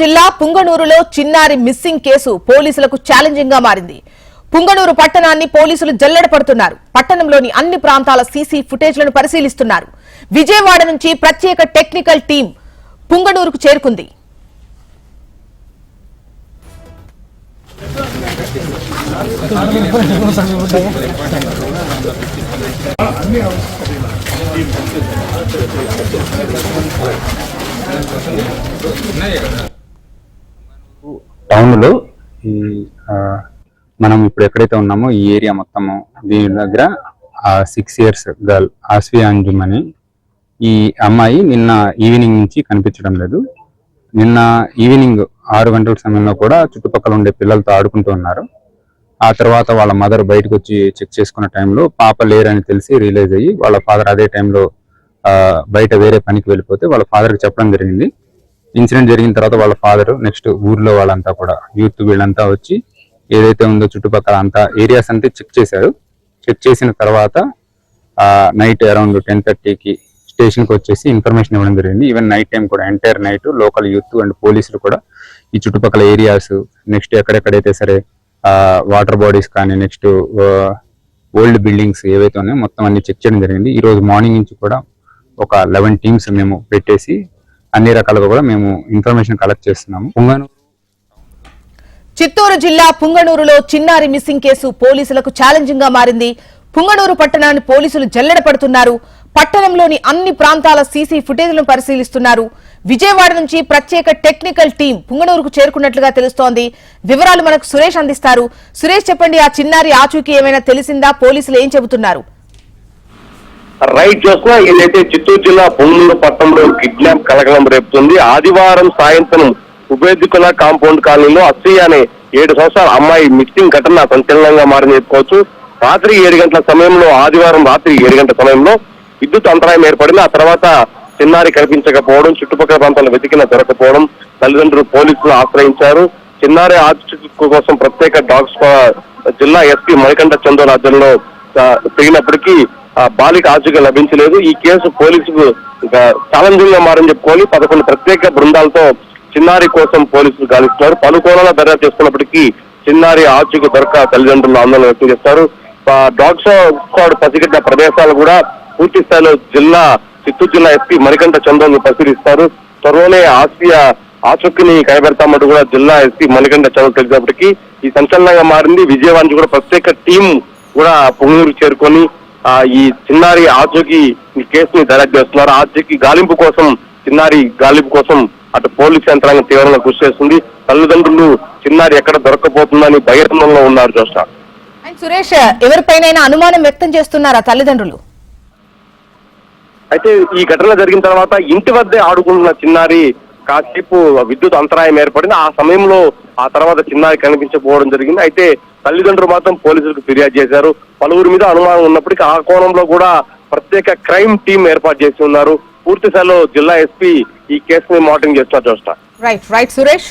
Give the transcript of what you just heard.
జిల్లా పుంగనూరులో చిన్నారి missing case పోలీసులకు ఛాలెంజింగ్గా మారింది. పుంగనూరు పట్టణాన్ని పోలీసులు జల్లెడ పడుతున్నారు. పట్టణంలోని అన్ని ప్రాంతాల సీసీ ఫుటేజ్లను పరిశీలిస్తున్నారు. విజయవాడ నుంచి ప్రత్యేక టెక్నికల్ టీం పుంగనూరుకు చేరుకుంది. టౌన్లో ఈ మనం ఇప్పుడు ఎక్కడైతే ఉన్నామో ఈ ఏరియా మొత్తము దీని దగ్గర six years girl Aasvi Anjum అని ఈ అమ్మాయి నిన్న ఈవినింగ్ నుంచి కనిపించడం లేదు. నిన్న ఈవినింగ్ ఆరు గంటల సమయంలో కూడా చుట్టుపక్కల ఉండే పిల్లలతో ఆడుకుంటూ ఉన్నారు. ఆ తర్వాత వాళ్ళ మదర్ బయటకు వచ్చి చెక్ చేసుకున్న టైంలో పాప లేరని తెలిసి రియలైజ్ అయ్యి వాళ్ళ ఫాదర్ అదే టైంలో బయట వేరే పనికి వెళ్ళిపోతే వాళ్ళ ఫాదర్కి చెప్పడం జరిగింది. ఇన్సిడెంట్ జరిగిన తర్వాత వాళ్ళ ఫాదర్ నెక్స్ట్ ఊర్లో వాళ్ళంతా కూడా యూత్ వీళ్ళంతా వచ్చి ఏదైతే ఉందో చుట్టుపక్కల అంతా ఏరియాస్ అంతా చెక్ చేశారు. చెక్ చేసిన తర్వాత నైట్ అరౌండ్ టెన్ థర్టీకి స్టేషన్కి వచ్చేసి ఇన్ఫర్మేషన్ ఇవ్వడం జరిగింది. ఈవెన్ నైట్ టైం కూడా entire night local youth and పోలీసులు కూడా ఈ చుట్టుపక్కల ఏరియాస్ నెక్స్ట్ ఎక్కడెక్కడైతే సరే వాటర్ బాడీస్ కానీ నెక్స్ట్ ఓల్డ్ బిల్డింగ్స్ ఏవైతే ఉన్నాయో మొత్తం అన్ని చెక్ చేయడం జరిగింది. ఈరోజు మార్నింగ్ నుంచి కూడా ఒక లెవెన్ టీమ్స్ మేము పెట్టేసి అన్ని రకాలుగా కూడా మేము ఇన్ఫర్మేషన్ కలెక్ట్ చేస్తున్నాము. పుంగనూరు చిత్తూరు జిల్లా పుంగనూరులో చిన్నారి మిస్సింగ్ కేసు పోలీసులకు ఛాలెంజింగ్గా మారింది. పుంగనూరు పట్టణాన్ని పోలీసులు జల్లెడ పడుతున్నారు. పట్టణంలోని అన్ని ప్రాంతాల సీసీ ఫుటేజ్లను పరిశీలిస్తున్నారు. విజయవాడ నుంచి ప్రత్యేక టెక్నికల్ టీం పుంగనూరుకు చేరుకున్నట్లుగా తెలుస్తోంది. వివరాలు మనకు సురేష్ అందిస్తారు. సురేష్ చెప్పండి ఆ చిన్నారి ఆచూకీ ఏమైనా తెలిసిందా? పోలీసులు ఏం చెబుతున్నారు? రైట్ చూసినా ఏదైతే చిత్తూరు జిల్లా పొంగూరు పట్టణంలో కిడ్నాప్ కలకలం రేపుతుంది ఆదివారం సాయంత్రం ఉపేదికుల కాంపౌండ్ కాలనీలో అస్సయ్య అనే ఏడు సంవత్సరాల అమ్మాయి మిస్సింగ్ ఘటన సంచలనంగా మారింది చెప్పుకోవచ్చు. రాత్రి ఏడు గంటల సమయంలో ఆదివారం రాత్రి ఏడు గంటల సమయంలో విద్యుత్ అంతరాయం ఏర్పడింది. ఆ తర్వాత చిన్నారి కనిపించకపోవడం చుట్టుపక్కల ప్రాంతాలు వెతికిన దొరకపోవడం తల్లిదండ్రులు పోలీసులు ఆశ్రయించారు. చిన్నారి ఆచూకీ కోసం ప్రత్యేక డాగ్స్ జిల్లా ఎస్పీ మణికంఠ చందోల్ ఆధ్వర్యంలో తిరిగినప్పటికీ బాలిక ఆచూకీ లభించలేదు. ఈ కేసు పోలీసుకు ఛాలెంజింగ్గా మారని చెప్పుకొని పదకొండు ప్రత్యేక బృందాలతో చిన్నారి కోసం పోలీసులు గాలిస్తున్నారు. పలు కోణాల దర్యాప్తు చేస్తున్నప్పటికీ చిన్నారి ఆచూకీ దొరక తల్లిదండ్రులు ఆందోళన వ్యక్తం చేస్తారు. డాగ్ స్క్వాడ్ పసిగట్టిన ప్రదేశాలు కూడా పూర్తి స్థాయిలో జిల్లా చిత్తూరు జిల్లా ఎస్పీ మణికంఠ చందోలు పరిశీలిస్తారు. త్వరలోనే ఆసియా ఆచూకీని కనబెడతామంటూ కూడా జిల్లా ఎస్పీ మణికంఠ చంద్ర తెలిసినప్పటికీ ఈ సంచలనంగా మారింది. విజయవాడ కూడా ప్రత్యేక టీం కూడా పొంగూరు చేరుకొని ఈ చిన్నారి ఆచూకీ కేసుని దర్యాప్తు చేస్తున్నారు ఆచూకీ గాలింపు కోసం చిన్నారి గాలింపు కోసం అటు పోలీస్ యంత్రాంగం తీవ్రంగా కృషి చేస్తుంది. తల్లిదండ్రులు చిన్నారి ఎక్కడ దొరకపోతుందని భయాందోళనలో ఉన్నారు అండ్ సురేష్ ఎవరిపైనైనా అనుమానం వ్యక్తం చేస్తున్నారా తల్లిదండ్రులు? అయితే ఈ ఘటన జరిగిన తర్వాత ఇంటి వద్దే ఆడుకుంటున్న చిన్నారి కాసేపు విద్యుత్ అంతరాయం ఏర్పడింది. ఆ సమయంలో ఆ తర్వాత చిన్నారి కనిపించకపోవడం జరిగింది. అయితే తల్లిదండ్రులు మాత్రం పోలీసులకు ఫిర్యాదు చేశారు. పలువురి మీద అనుమానం ఉన్నప్పటికీ ఆ కోణంలో కూడా ప్రత్యేక క్రైమ్ టీం ఏర్పాటు చేసి ఉన్నారు. పూర్తి స్థాయిలో జిల్లా ఎస్పీ ఈ కేసుని మానిటరింగ్ చేస్తున్నారు చూస్తా రైట్ రైట్ సురేష్?